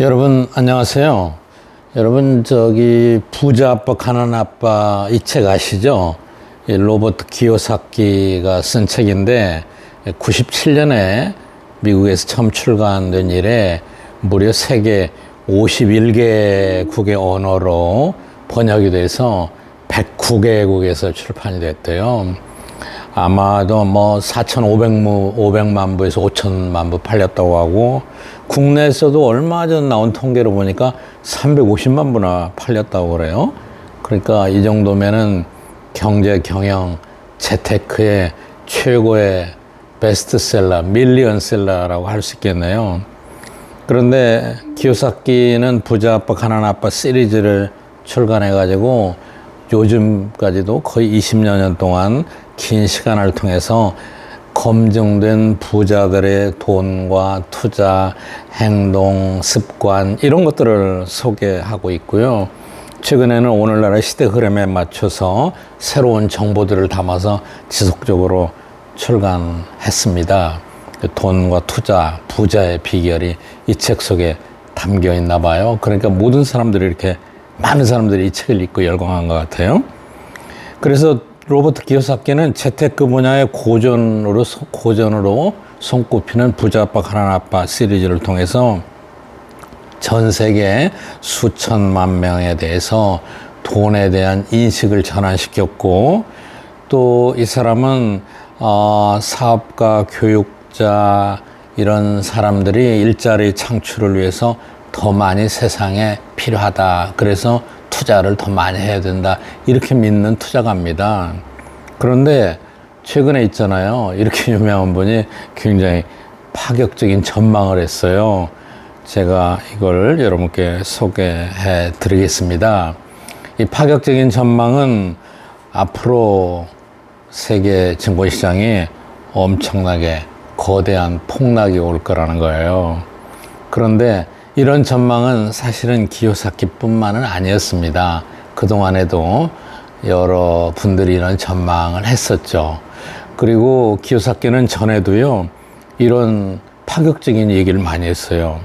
여러분 안녕하세요. 여러분 저기 부자 아빠 가난 아빠 이 책 아시죠? 이 로버트 기요사키가 쓴 책인데 97년에 미국에서 처음 출간된 이래 무려 세계 51개국의 언어로 번역이 돼서 109개국에서 출판이 됐대요. 아마도 뭐 4,500무, 500만 부에서 5천만 부 팔렸다고 하고 국내에서도 얼마 전 나온 통계로 보니까 350만 부나 팔렸다고 그래요. 그러니까 이 정도면은 경제 경영 재테크의 최고의 베스트셀러, 밀리언셀러라고 할 수 있겠네요. 그런데 기요사키는 부자 아빠 가난 아빠 시리즈를 출간해 가지고 요즘까지도 거의 20여 년 동안 긴 시간을 통해서 검증된 부자들의 돈과 투자, 행동, 습관 이런 것들을 소개하고 있고요. 최근에는 오늘날의 시대 흐름에 맞춰서 새로운 정보들을 담아서 지속적으로 출간했습니다. 돈과 투자, 부자의 비결이 이 책 속에 담겨 있나 봐요. 그러니까 모든 사람들이 이렇게 많은 사람들이 이 책을 읽고 열광한 것 같아요. 그래서 로버트 기요사키는 재테크 분야의 고전으로 고전으로 손꼽히는 부자 아빠 가난 아빠 시리즈를 통해서 전 세계 수천만 명에 대해서 돈에 대한 인식을 전환시켰고 또 이 사람은 어, 사업가, 교육자 이런 사람들이 일자리 창출을 위해서 더 많이 세상에 필요하다. 그래서 투자를 더 많이 해야 된다. 이렇게 믿는 투자가입니다. 그런데 최근에 있잖아요. 이렇게 유명한 분이 굉장히 파격적인 전망을 했어요. 제가 이걸 여러분께 소개해 드리겠습니다. 이 파격적인 전망은 앞으로 세계 증권시장이 엄청나게 거대한 폭락이 올 거라는 거예요. 그런데 이런 전망은 사실은 기요사키뿐만은 아니었습니다. 그동안에도 여러 분들이 이런 전망을 했었죠. 그리고 기요사키는 전에도요, 이런 파격적인 얘기를 많이 했어요.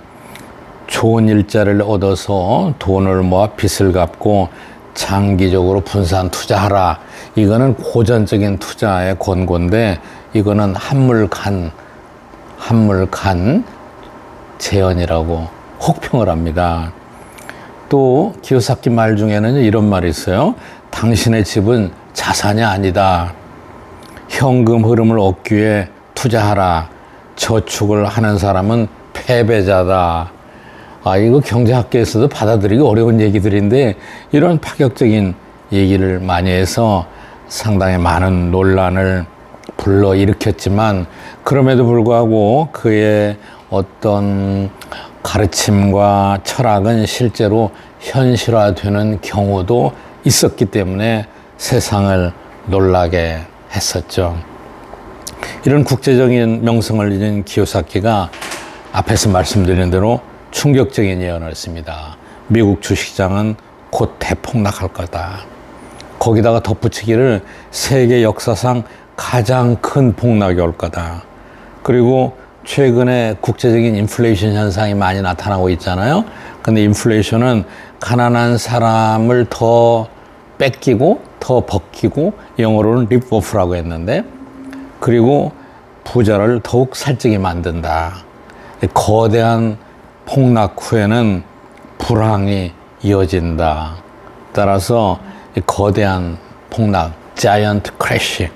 좋은 일자리를 얻어서 돈을 모아 빚을 갚고 장기적으로 분산 투자하라. 이거는 고전적인 투자의 권고인데 이거는 한물간 한물간 재현이라고 혹평을 합니다. 또 기요사키 말 중에는 이런 말이 있어요. 당신의 집은 자산이 아니다. 현금 흐름을 얻기 위해 투자하라. 저축을 하는 사람은 패배자다. 아, 이거 경제학계에서도 받아들이기 어려운 얘기들인데 이런 파격적인 얘기를 많이 해서 상당히 많은 논란을 불러 일으켰지만 그럼에도 불구하고 그의 어떤 가르침과 철학은 실제로 현실화되는 경우도 있었기 때문에 세상을 놀라게 했었죠. 이런 국제적인 명성을 잃은 기요사키가 앞에서 말씀드린 대로 충격적인 예언을 했습니다. 미국 주식시장은 곧 대폭락할 거다. 거기다가 덧붙이기를 세계 역사상 가장 큰 폭락이 올 거다. 그리고 최근에 국제적인 인플레이션 현상이 많이 나타나고 있잖아요. 근데 인플레이션은 가난한 사람을 더 뺏기고 더 벗기고 영어로는 립오프라고 했는데 그리고 부자를 더욱 살찌게 만든다. 거대한 폭락 후에는 불황이 이어진다. 따라서 거대한 폭락, 자이언트 크래시,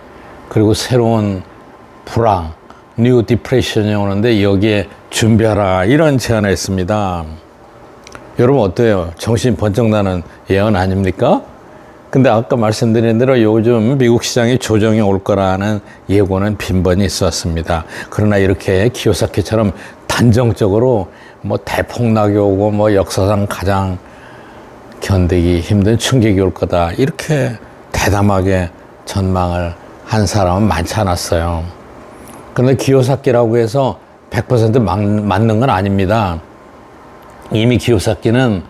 그리고 새로운 불황, 뉴 디프레션이 오는데 여기에 준비하라 이런 제안을 했습니다. 여러분 어때요? 정신 번쩍 나는 예언 아닙니까? 근데 아까 말씀드린 대로 요즘 미국 시장이 조정이 올 거라는 예고는 빈번히 있었습니다. 그러나 이렇게 키오사키처럼 단정적으로 뭐 대폭락이 오고 뭐 역사상 가장 견디기 힘든 충격이 올 거다. 이렇게 대담하게 전망을 한 사람은 많지 않았어요. 그런데 기요사키라고 해서 100% 맞, 맞는 건 아닙니다. 이미 기요사키는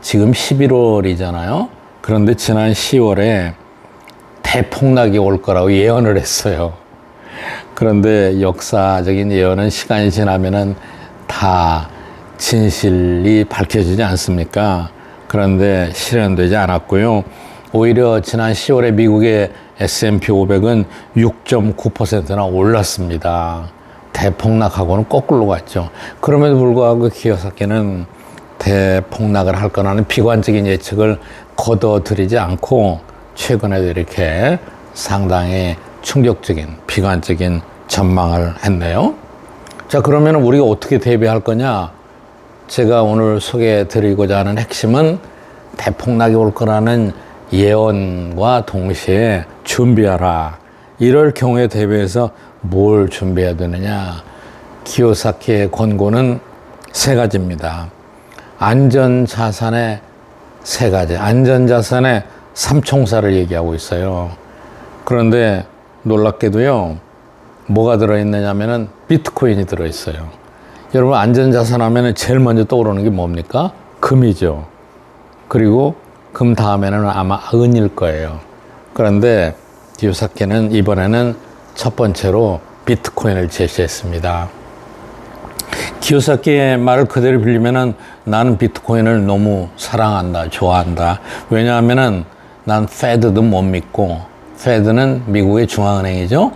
지금 11월이잖아요. 그런데 지난 10월에 대폭락이 올 거라고 예언을 했어요. 그런데 역사적인 예언은 시간이 지나면은 다 진실이 밝혀지지 않습니까? 그런데 실현되지 않았고요. 오히려 지난 10월에 미국의 S&P 500은 6.9%나 올랐습니다. 대폭락하고는 거꾸로 갔죠. 그럼에도 불구하고 기어사키는 대폭락을 할 거라는 비관적인 예측을 거둬들이지 않고 최근에도 이렇게 상당히 충격적인 비관적인 전망을 했네요. 자, 그러면 우리가 어떻게 대비할 거냐? 제가 오늘 소개해 드리고자 하는 핵심은 대폭락이 올 거라는 예언과 동시에 준비하라. 이럴 경우에 대비해서 뭘 준비해야 되느냐? 키오사키의 권고는 세 가지입니다. 안전 자산의 세 가지. 안전 자산의 삼총사를 얘기하고 있어요. 그런데 놀랍게도요. 뭐가 들어있느냐면은 비트코인이 들어있어요. 여러분 안전자산 하면은 제일 먼저 떠오르는 게 뭡니까? 금이죠. 그리고 금 다음에는 아마 은일 거예요. 그런데 기요사케는 이번에는 첫 번째로 비트코인을 제시했습니다. 기요사키의 말을 그대로 빌리면은 나는 비트코인을 너무 사랑한다, 좋아한다. 왜냐하면은 난 페드도 못 믿고, 페드는 미국의 중앙은행이죠.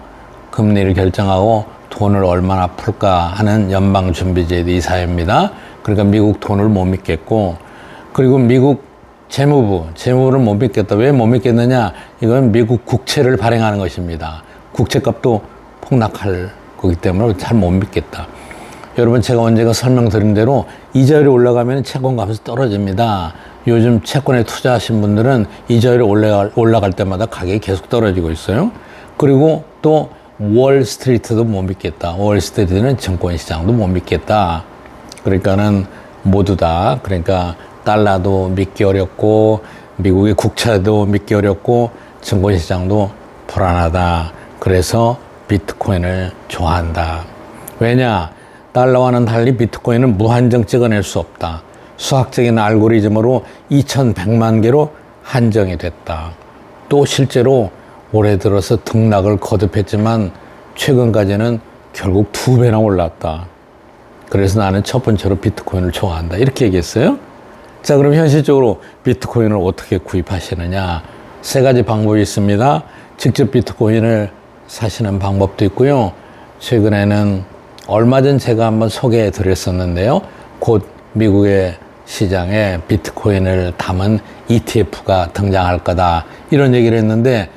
금리를 결정하고 돈을 얼마나 풀까 하는 연방준비제도 이사입니다. 그러니까 미국 돈을 못 믿겠고, 그리고 미국 재무부, 재무부를 못 믿겠다. 왜 못 믿겠느냐? 이건 미국 국채를 발행하는 것입니다. 국채값도 폭락할 거기 때문에 잘 못 믿겠다. 여러분 제가 언제가 설명드린 대로 이자율이 올라가면 채권 값이 떨어집니다. 요즘 채권에 투자하신 분들은 이자율이 올라갈, 올라갈 때마다 가격이 계속 떨어지고 있어요. 그리고 또 월스트리트도 못 믿겠다. 월스트리트는 증권시장도 못 믿겠다. 그러니까는 모두 다 그러니까 달러도 믿기 어렵고 미국의 국채도 믿기 어렵고 증권시장도 불안하다. 그래서 비트코인을 좋아한다. 왜냐? 달러와는 달리 비트코인은 무한정 찍어낼 수 없다. 수학적인 알고리즘으로 2100만 개로 한정이 됐다. 또 실제로 올해 들어서 등락을 거듭했지만 최근까지는 결국 두 배나 올랐다. 그래서 나는 첫 번째로 비트코인을 좋아한다. 이렇게 얘기했어요. 자, 그럼 현실적으로 비트코인을 어떻게 구입하시느냐? 세 가지 방법이 있습니다. 직접 비트코인을 사시는 방법도 있고요. 최근에는 얼마 전 제가 한번 소개해 드렸었는데요. 곧 미국의 시장에 비트코인을 담은 ETF가 등장할 거다. 이런 얘기를 했는데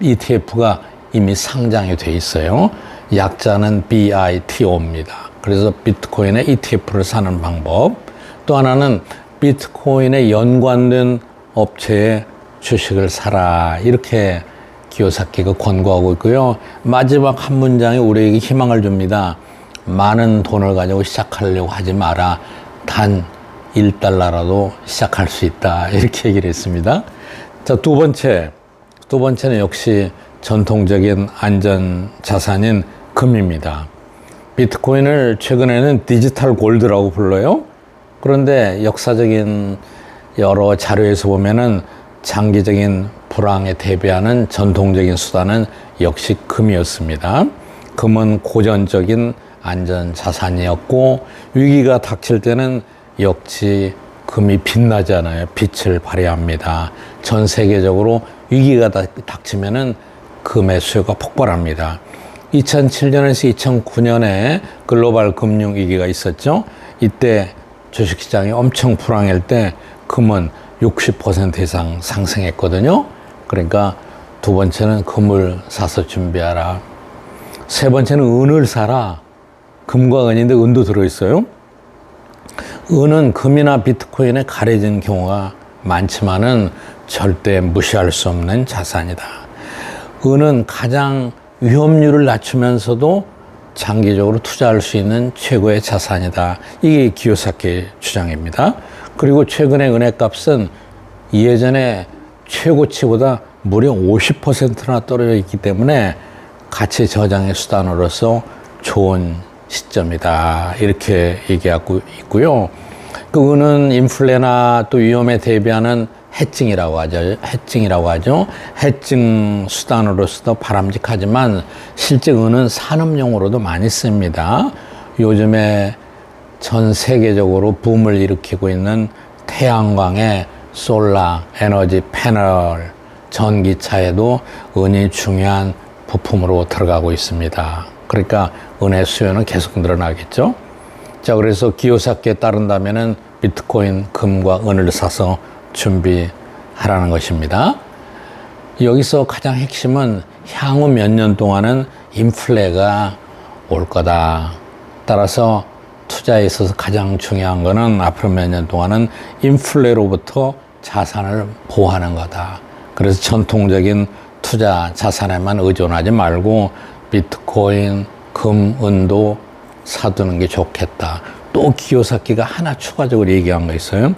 ETF가 이미 상장이 돼 있어요. 약자는 BITO입니다. 그래서 비트코인의 ETF를 사는 방법. 또 하나는 비트코인에 연관된 업체의 주식을 사라. 이렇게 기요사키가 권고하고 있고요. 마지막 한 문장이 우리에게 희망을 줍니다. 많은 돈을 가지고 시작하려고 하지 마라. 단 1달러라도 시작할 수 있다. 이렇게 얘기를 했습니다. 자, 두 번째. 두 번째는 역시 전통적인 안전 자산인 금입니다. 비트코인을 최근에는 디지털 골드라고 불러요. 그런데 역사적인 여러 자료에서 보면은 장기적인 불황에 대비하는 전통적인 수단은 역시 금이었습니다. 금은 고전적인 안전 자산이었고 위기가 닥칠 때는 역시 금이 빛나잖아요. 빛을 발휘합니다. 전 세계적으로 위기가 닥치면은 금의 수요가 폭발합니다. 2007년에서 2009년에 글로벌 금융 위기가 있었죠. 이때 주식시장이 엄청 불황할 때 금은 60% 이상 상승했거든요. 그러니까 두 번째는 금을 사서 준비하라. 세 번째는 은을 사라. 금과 은인데 은도 들어있어요. 은은 금이나 비트코인에 가려진 경우가 많지만은 절대 무시할 수 없는 자산이다. 은은 가장 위험률을 낮추면서도 장기적으로 투자할 수 있는 최고의 자산이다. 이게 기요사키 주장입니다. 그리고 최근에 은혜 값은 예전에 최고치보다 무려 50%나 떨어져 있기 때문에 가치 저장의 수단으로서 좋은 시점이다. 이렇게 얘기하고 있고요. 그 은은 인플레나 또 위험에 대비하는 해증이라고 하죠. 해증이라고 하죠. 해증 수단으로서도 바람직하지만 실제 은은 산업용으로도 많이 씁니다. 요즘에 전 세계적으로 붐을 일으키고 있는 태양광의 솔라 에너지 패널 전기차에도 은이 중요한 부품으로 들어가고 있습니다. 그러니까 은의 수요는 계속 늘어나겠죠. 자, 그래서 기요사키에 따른다면은 비트코인, 금과 은을 사서 준비하라는 것입니다. 여기서 가장 핵심은 향후 몇 년 동안은 인플레가 올 거다. 따라서 투자에 있어서 가장 중요한 거는 앞으로 몇 년 동안은 인플레로부터 자산을 보호하는 거다. 그래서 전통적인 투자 자산에만 의존하지 말고 비트코인, 금, 은도 사두는 게 좋겠다. 또 기요사키가 하나 추가적으로 얘기한 거 있어요.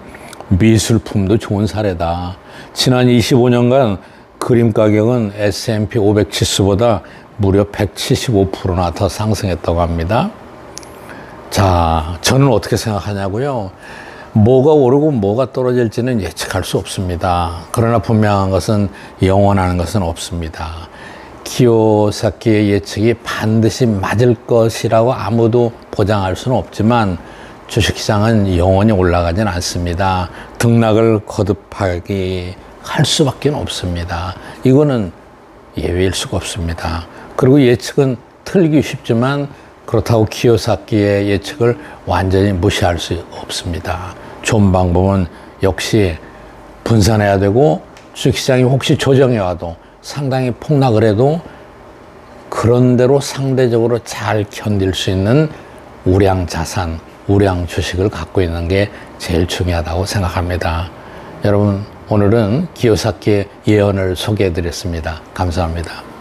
미술품도 좋은 사례다. 지난 25년간 그림 가격은 S&P 500 지수보다 무려 175%나 더 상승했다고 합니다. 자, 저는 어떻게 생각하냐고요? 뭐가 오르고 뭐가 떨어질지는 예측할 수 없습니다. 그러나 분명한 것은 영원하는 것은 없습니다. 키오사키의 예측이 반드시 맞을 것이라고 아무도 보장할 수는 없지만 주식시장은 영원히 올라가진 않습니다. 등락을 거듭하기 할 수밖에 없습니다. 이거는 예외일 수가 없습니다. 그리고 예측은 틀기 쉽지만 그렇다고 키오사키의 예측을 완전히 무시할 수 없습니다. 좋은 방법은 역시 분산해야 되고 주식시장이 혹시 조정해 와도 상당히 폭락을 해도 그런대로 상대적으로 잘 견딜 수 있는 우량 자산, 우량 주식을 갖고 있는 게 제일 중요하다고 생각합니다. 여러분, 오늘은 기요사키의 예언을 소개해 드렸습니다. 감사합니다.